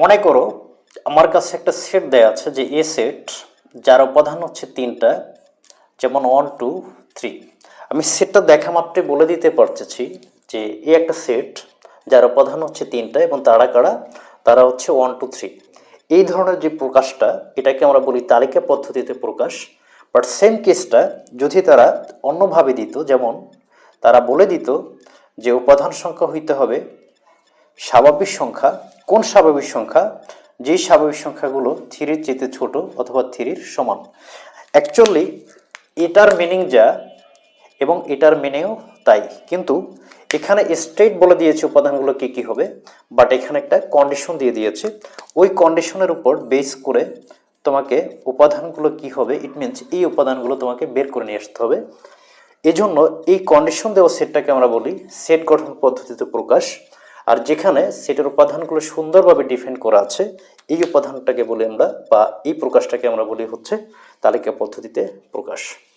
মনে করো, আমার কাছে একটা সেট দেয়া আছে যে এ সেট যার উপাদান হচ্ছে তিনটা, যেমন ওয়ান টু থ্রি আমি সেটটা দেখা মাত্রে বলে দিতে পারতেছি যে এ একটা সেট যার উপাদান হচ্ছে তিনটা এবং তারা কারা? তারা হচ্ছে ওয়ান টু থ্রি এই ধরনের যে প্রকাশটা, এটাকে আমরা বলি তালিকা পদ্ধতিতে প্রকাশ বাট সেম কেসটা যদি তারা অন্যভাবে দিত, যেমন তারা বলে দিত যে উপাদান সংখ্যা হইতে হবে স্বাভাবিক সংখ্যা কোন স্বাভাবিক সংখ্যা? যেই স্বাভাবিক সংখ্যাগুলো থ্রির চেয়ে ছোট অথবা থ্রির সমান। অ্যাকচুয়ালি এটার মিনিং যা এবং এটার মিনিংও তাই। কিন্তু এখানে স্ট্রেট বলে দিয়েছে উপাদানগুলো কি কি হবে, বাট এখানে একটা কন্ডিশন দিয়ে দিয়েছে। ওই কন্ডিশনের উপর বেস করে তোমাকে উপাদানগুলো কি হবে ইট মিনস এই উপাদানগুলো তোমাকে বের করে নিয়ে আসতে হবে। এজন্য এই কন্ডিশন দেওয়া সেটটাকে আমরা বলি সেট গঠন পদ্ধতিতে প্রকাশ। আর যেখানে সেটার উপাদানগুলো সুন্দরভাবে ডিফেন্ড করা আছে, এই উপাদানটাকে বলি আমরা বা এই প্রকাশটাকে আমরা বলি হচ্ছে তালিকা পদ্ধতিতে প্রকাশ।